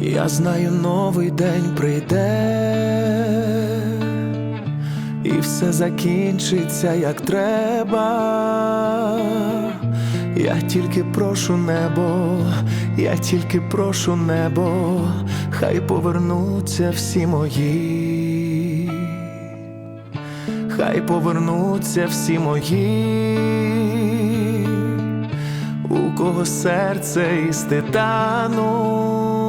Я знаю, новий день прийде, і все закінчиться як треба. Я тільки прошу небо, я тільки прошу небо, хай повернуться всі мої, хай повернуться всі мої, у кого серце із титану,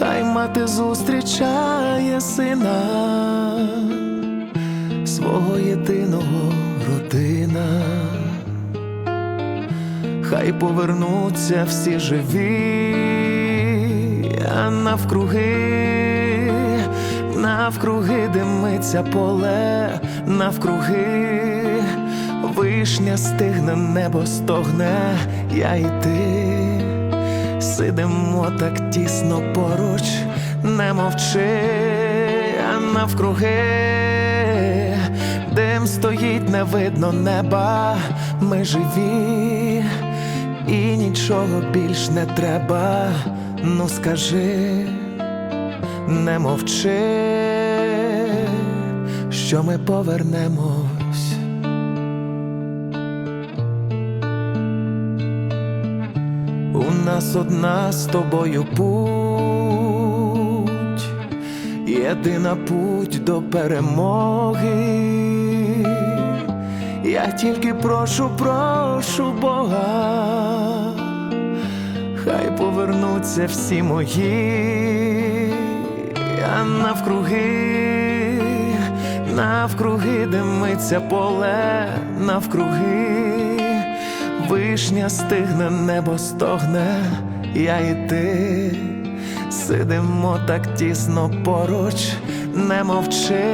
хай мати зустрічає сина свого єдиного родина. Хай повернуться всі живі, а навкруги, навкруги димиться поле, навкруги вишня стигне, небо стогне, я і ти сидимо так тісно поруч, не мовчи, а навкруги дим стоїть, не видно неба, ми живі, і нічого більш не треба. Ну скажи, не мовчи, що ми повернемось. У нас одна з тобою путь, єдина путь до перемоги. Я тільки прошу, прошу Бога, хай повернуться всі мої, а навкруги, навкруги димиться поле, навкруги. Вишня стигне, небо стогне, я і ти сидимо так тісно поруч, не мовчи,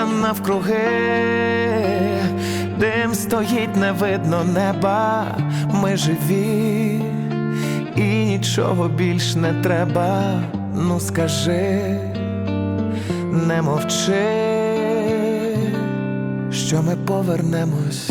а навкруги дим стоїть, не видно неба, ми живі, і нічого більш не треба. Ну скажи, не мовчи, що ми повернемось.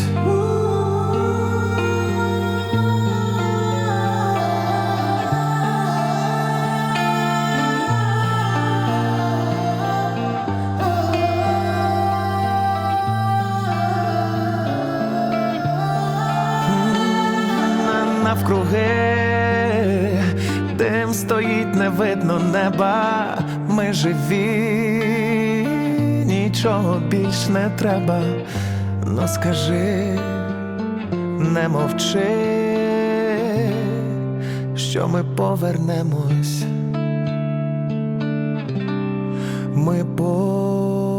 Навкруги, дим стоїть, не видно неба, ми живі, нічого більш не треба, ну скажи, не мовчи, що ми повернемось. Ми повернемось.